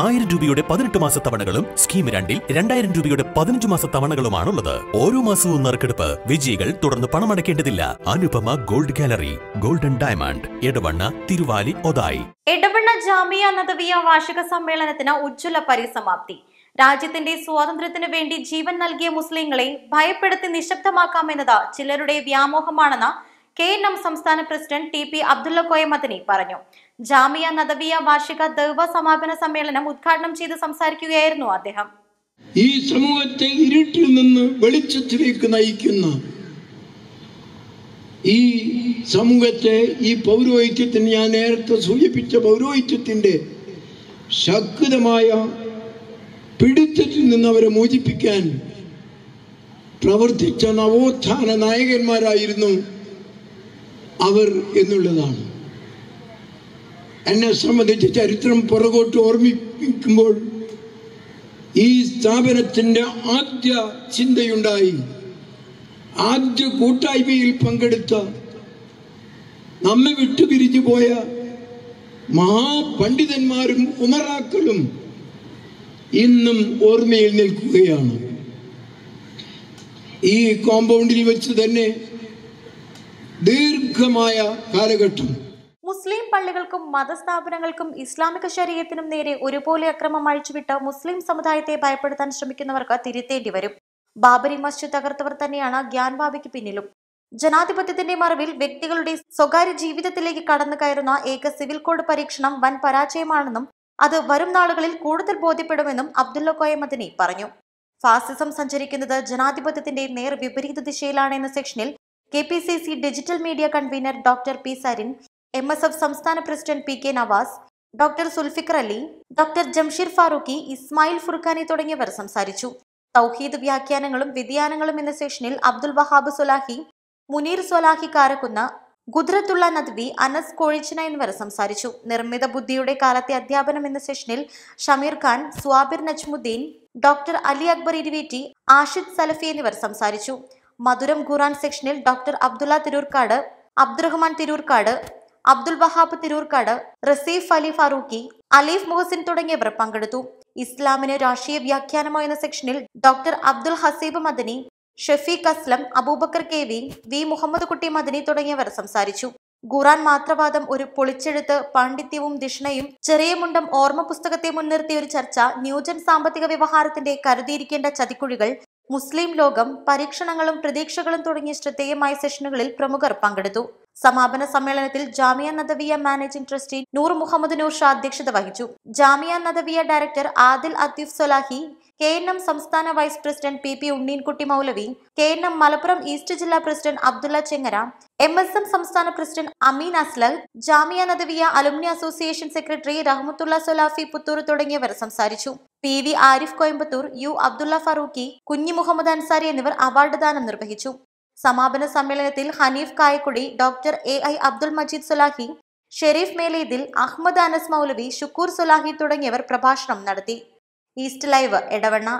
ആയിരം രൂപയുടെ പതിനെട്ട് മാസ തവണകളും സ്കീം രണ്ടിൽ രണ്ടായിരം രൂപയുടെ പതിനഞ്ച് മാസ തവണകളുമാണുള്ളത്. ഓരോ മാസവും നറുക്കെടുപ്പ് വിജയികൾ തുടർന്ന് പണമടയ്ക്കേണ്ടതില്ല. Anupama gold gallery golden diamond Edavanna Thiruvali Othayi. Edavanna Jamia Nadwiya വാർഷിക സമ്മേളനത്തിന് ഉജ്ജ്വല പരിസമാപ്തി. രാജ്യത്തിന്റെ സ്വാതന്ത്ര്യത്തിനു വേണ്ടി ജീവൻ നൽകിയ മുസ്ലിങ്ങളെ ഭയപ്പെടുത്തി നിശബ്ദമാക്കാമെന്നത് ചിലരുടെ വ്യാമോഹമാണെന്ന് കെ എൻ എം സംസ്ഥാന president T P Abdulla Koya Madani പറഞ്ഞു. ജാമിയ നദവിയ വാർഷിക ദൈവ സമാപന സമ്മേളനം ഉദ്ഘാടനം ചെയ്ത് സംസാരിക്കുകയായിരുന്നു അദ്ദേഹം. ഈ സമൂഹത്തെ ഇരുട്ടിൽ നിന്ന് വെളിച്ചത്തിലേക്ക് നയിക്കുന്ന ഈ സമൂഹത്തെ ഈ പൗരോഹിത്യത്തിന് ഞാൻ നേരത്തെ സൂചിപ്പിച്ച പൗരോഹിത്യത്തിന്റെ ശക്തമായ പിടുത്തത്തിൽ നിന്ന് അവരെ മോചിപ്പിക്കാൻ പ്രവർത്തിച്ച നവോത്ഥാന നായകന്മാരായിരുന്നു അവർ എന്നുള്ളതാണ്. എന്നെ സംബന്ധിച്ച് ചരിത്രം പുറകോട്ട് ഓർമ്മിപ്പിക്കുമ്പോൾ ഈ സ്ഥാപനത്തിന്റെ ആദ്യ ചിന്തയുണ്ടായി. ആദ്യ കൂട്ടായ്മയിൽ പങ്കെടുത്ത നമ്മെ വിട്ടുപിരിഞ്ഞു പോയ മഹാപണ്ഡിതന്മാരും ഉമറാക്കളും ഇന്നും ഓർമ്മയിൽ നിൽക്കുകയാണ്. ഈ കോമ്പൗണ്ടിൽ വെച്ച് തന്നെ ദീർഘമായ കാലഘട്ടം. മുസ്ലിം പള്ളികൾക്കും മതസ്ഥാപനങ്ങൾക്കും ഇസ്ലാമിക ശരീരത്തിനും നേരെ ഒരുപോലെ അക്രമം അഴിച്ചുവിട്ട് മുസ്ലിം സമുദായത്തെ ഭയപ്പെടുത്താൻ ശ്രമിക്കുന്നവർക്ക് തിരുത്തേണ്ടി വരും. ബാബരി മസ്ജിദ് തകർത്തവർ തന്നെയാണ് ഗ്യാൻബാബിക്ക് പിന്നിലും. ജനാധിപത്യത്തിന്റെ മറവിൽ വ്യക്തികളുടെ സ്വകാര്യ ജീവിതത്തിലേക്ക് കടന്നു കയറുന്ന ഏക സിവിൽ കോഡ് പരീക്ഷണം വൻ പരാജയമാണെന്നും അത് വരും നാളുകളിൽ കൂടുതൽ ബോധ്യപ്പെടുമെന്നും അബ്ദുള്ള കോയമദിനി പറഞ്ഞു. ഫാസിസം സഞ്ചരിക്കുന്നത് ജനാധിപത്യത്തിന്റെ നേർ വിപരീത ദിശയിലാണ് എന്ന സെക്ഷനിൽ K P C C digital media convener doctor P Sarin M S F സംസ്ഥാന president P K Navas doctor Sulfikar Ali doctor Jamsheer Farooqi Ismail Furqani തുടങ്ങിയവർ സംസാരിച്ചു. തൗഹീദ് വ്യാഖ്യാനങ്ങളും വ്യതിയാനങ്ങളും എന്ന സെഷനിൽ അബ്ദുൽ വഹാബ് സൊലാഹി മുനീർ സൊലാഹി കാരക്കുന്ന ഗുദ്രത്തുള്ള നദ്വി അനസ് കോഴിച്ചന എന്നിവർ സംസാരിച്ചു. നിർമ്മിത ബുദ്ധിയുടെ കാലത്തെ അധ്യാപനം എന്ന സെഷനിൽ ഷമീർ ഖാൻ സ്വാബിർ നജ്മുദ്ദീൻ ഡോക്ടർ അലി അക്ബർ ഇരുവേറ്റി ആഷിദ് സലഫി എന്നിവർ സംസാരിച്ചു. മധുരം ഖുറാൻ സെക്ഷനിൽ ഡോക്ടർ അബ്ദുല്ല തിരൂർക്കാട് അബ്ദുറഹ്മാൻ തിരൂർക്കാട് അബ്ദുൽ വഹാബ് തിരൂർക്കാട് റസീഫ് അലി ഫാറൂഖി അലീഫ് മുഹസിൻ തുടങ്ങിയവർ പങ്കെടുത്തു. ഇസ്ലാമിന് രാഷ്ട്രീയ വ്യാഖ്യാനമോ എന്ന സെക്ഷനിൽ doctor Abdul Haseeb Madani Shafeeq Aslam Abubakar K V V Muhammad Kutty Madani തുടങ്ങിയവർ സംസാരിച്ചു. ഖുറാൻ മാത്രവാദം ഒരു പൊളിച്ചെഴുത്ത് പാണ്ഡിത്യവും ദിഷ്ണയും ചെറിയ മുണ്ടം ഓർമ്മ പുസ്തകത്തെ മുൻനിർത്തിയ ഒരു ചർച്ച ന്യൂജൻ സാമ്പത്തിക വ്യവഹാരത്തിന്റെ കരുതിയിരിക്കേണ്ട ചതിക്കുഴികൾ മുസ്ലിം ലോകം പരീക്ഷണങ്ങളും പ്രതീക്ഷകളും തുടങ്ങിയ ശ്രദ്ധേയമായ സെഷനുകളിൽ പ്രമുഖർ പങ്കെടുത്തു. സമാപന സമ്മേളനത്തിൽ ജാമിയ നദവിയ മാനേജിംഗ് ട്രസ്റ്റി നൂർ മുഹമ്മദ് നൂർ ഷാ അധ്യക്ഷത വഹിച്ചു. Jamia Nadwiya director Adil Atheef Solahi K N M സംസ്ഥാന vice president P P Unneenkutty Maulavi K N M Malappuram east ജില്ലാ president Abdulla Chengara M S M സംസ്ഥാന president Ameen Aslal Jamia Nadwiya alumni association secretary Rahmathulla Solafi Puthur തുടങ്ങിയവർ സംസാരിച്ചു. P V Arif Coimbatore U Abdulla Farooqi Kunhi Muhammad Ansari എന്നിവർ award ദാനം നിർവഹിച്ചു. സമാപന സമ്മേളനത്തിൽ Haneef Kayakkudi doctor A I Abdul Majeed Sulahi Sherif Melethil Ahmed Anas Moulavi Shukoor Sulahi തുടങ്ങിയവർ പ്രഭാഷണം നടത്തി. East live Edavanna.